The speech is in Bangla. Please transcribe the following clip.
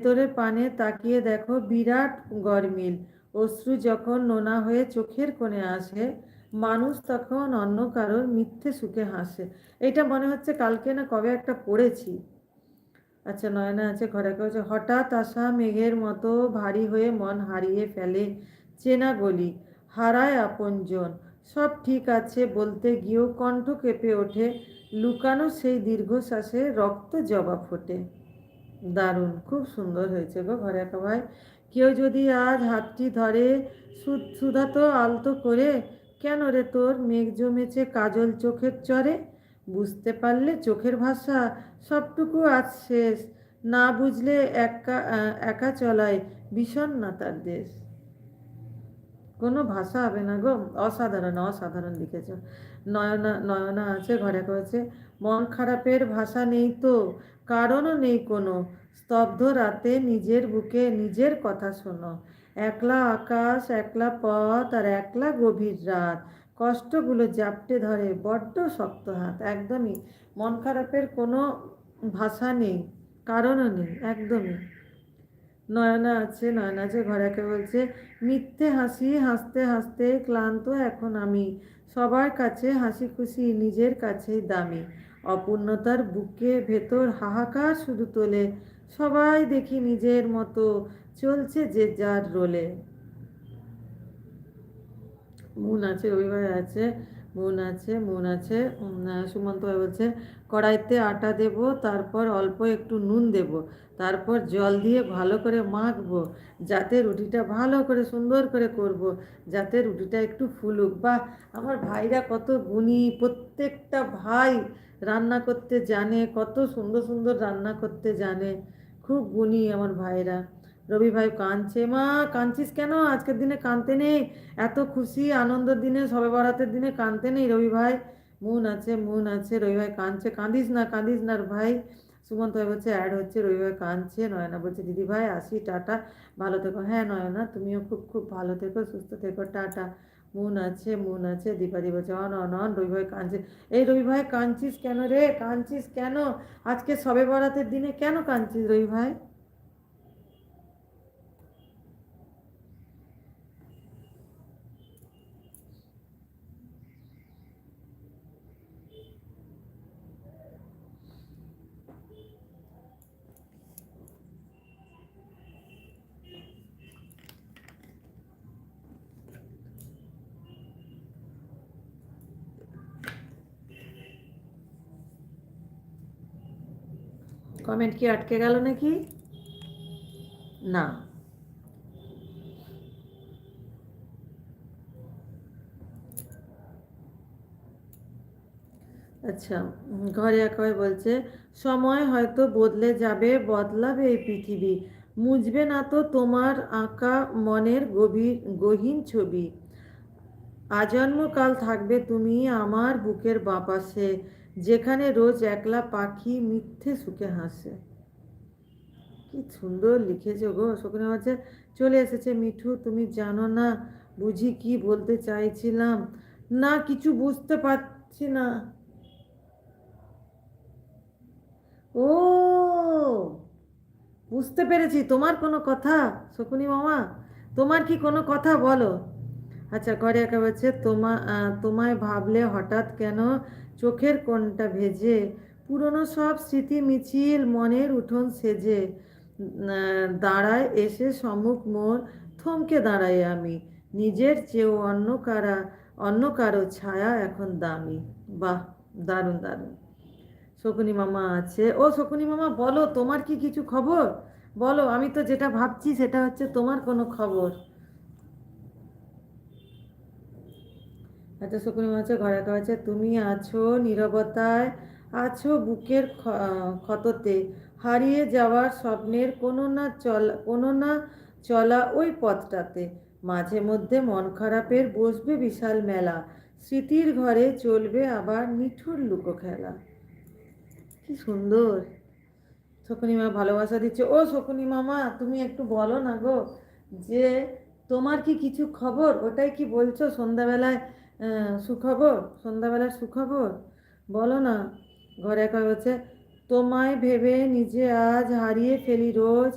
ভেতরে পানে তাকিয়ে দেখো বিরাট গরমিল। অশ্রু যখন নোনা হয়ে চোখের কোণে আসে, মানুষ তখন অন্য কারোর মিথ্যে সুখে হাসে। এটা মনে হচ্ছে কালকে না কবে একটা পড়েছি। আচ্ছা নয়না আছে ঘরে কেউ হঠাৎ আসা মেঘের মতো ভারী হয়ে মন হারিয়ে ফেলে চেনা গলি। হারায় আপনজন। সব ঠিক আছে বলতে গিয়েও কণ্ঠ কেঁপে ওঠে। লুকানো সেই দীর্ঘশ্বাসে রক্ত জবা ফোটে। দারুণ, খুব সুন্দর হয়েছে গো ঘরে একা ভাই কেউ যদি আজ হাতটি ধরে সুধাতো আলতো করে, কেন রে তোর মেঘ জমেছে কাজল চোখের চরে? বুঝতে পারলে চোখের ভাষা সবটুকু আজ শেষ। না বুঝলে একা একা চলায় বিষণ্ণতার দেশ। কোনো ভাষা হবে না গো। অসাধারণ অসাধারণ লিখেছ। নয়না নয়না আছে, ঘরে করেছে মন খারাপের ভাষা নেই তো, কারণও নেই কোনো। স্তব্ধ রাতে নিজের বুকে নিজের কথা শোনো। একলা আকাশ, একলা পথ আর একলা গভীর রাত। কষ্টগুলো জাপটে ধরে, বড্ড শক্ত হাত। একদমই মন খারাপের কোনো ভাষা নেই, কারণও নেই, একদমই। নয়না আছে নয়না আছে ঘরেকে বলছে, মিথ্যে হাসি, হাসতে হাসতে ক্লান্ত এখন আমি। সবার কাছে হাসি খুশি, নিজের কাছেই দামি। অপূর্ণতার বুকে ভেতর হাহাকার শুধু তোলে। সবাই দেখি নিজের মতো, চলছে যে যার রোলে। মুন আছে, রবিবার আছে। মুন আছে মুন আছে। সুমন্ত ভাই বলছে, কড়াইতে আটা দেব, তারপর অল্প একটু নুন দেব, তারপর জল দিয়ে ভালো করে মাখবো, যাতে রুটিটা ভালো করে সুন্দর করে করব, যাতে রুটিটা একটু ফুলুক। বা আমার ভাইরা কত গুণী। প্রত্যেকটা ভাই রান্না করতে জানে, কত সুন্দর সুন্দর রান্না করতে জানে। খুব গুণী আমার ভাইরা। রবি ভাই কাঁদছে, মা কাঁদছিস কেন? আজকের দিনে কাঁদতে নেই। এত খুশি, আনন্দের দিনে, সবে বরাতের দিনে কাঁদতে নেই রবি ভাই। মুন আছে মুন আছে, রবি ভাই কাঁদছে। কাঁদিস না কাঁদিস না ভাই। সুমন্ত ভাই বলছে অ্যাড হচ্ছে, রবি ভাই কাঁদছে। নয়না বলছে, দিদি ভাই, আসি, টাটা। ভালো থেকো। হ্যাঁ নয়না, তুমিও খুব খুব ভালো থেকো, সুস্থ থেকো, টাটা। মুন আছে মুন আছে, দীপাদি বলছে, অন অন অন, রবি ভাই কাঁদছে। এই রবি ভাই কাঁদছিস কেন রে? কাঁদছিস কেন? আজকে সবে বরাতের দিনে কেন কাঁদছিস রবি ভাই? কমেন্ট কি আটকে গেল নাকি? না। আচ্ছা ঘরে একাই বলছে, সময় হয়তো বদলে যাবে, বদলাবে এই পৃথিবী। মুছবে না তো তোমার আঁকা মনের গভীর, গহীন ছবি। আজন্মকাল থাকবে তুমি আমার বুকের বাপাসে যেখানে রোজ একলা পাখি মিথ্যে সুখে হাসে। কি সুন্দর লিখেছো গো শকুনি বলছে চলে এসেছে মিঠু, তুমি জানো না, বুঝি কি বলতে চাইছিলাম, না কিছু বুঝতে পারছি না। ও, বুঝতে পেরেছি, তোমার কোনো কথা, শকুনি মামা, তোমার কি কোনো কথা বলো? আচ্ছা ঘরে একা বলছে তোমা তোমায় ভাবলে হঠাৎ কেন চোখের কোণটা ভেজে, পুরনো সব স্মৃতি মিছিল মনের উঠোন সেজে দাঁড়ায় এসে সম্মুখ মোর থমকে দাঁড়াই আমি। নিজের চেয়েও অন্য কারা, অন্য কারও ছায়া এখন দামি। বাহ, দারুণ দারুণ। শকুনি মামা আছে। ও শকুনি মামা, বলো তোমার কি কিছু খবর? বলো, আমি তো যেটা ভাবছি সেটা হচ্ছে তোমার কোনো খবর। আচ্ছা শকুনি মামা আছে ঘরে একা আছে তুমি আছো, নীরবতায় আছো বুকের ক্ষততে। হারিয়ে যাওয়ার স্বপ্নের কোনো না চলা, কোনো না চলা ওই পথটাতে। মাঝে মধ্যে মন খারাপের বসবে বিশাল মেলা। স্মৃতির ঘরে চলবে আবার নিঠুর লুকো খেলা কি সুন্দর। শকুনি মা ভালোবাসা দিচ্ছে। ও শকুনি মামা, তুমি একটু বলো না গো, যে তোমার কি কিছু খবর? ওটাই কি বলছো সন্ধ্যাবেলায় সুখবর, সন্ধ্যাবেলার সুখবর? বলো না। ঘরে একা হচ্ছে তোমায় ভেবে নিজে আজ হারিয়ে ফেলি রোজ।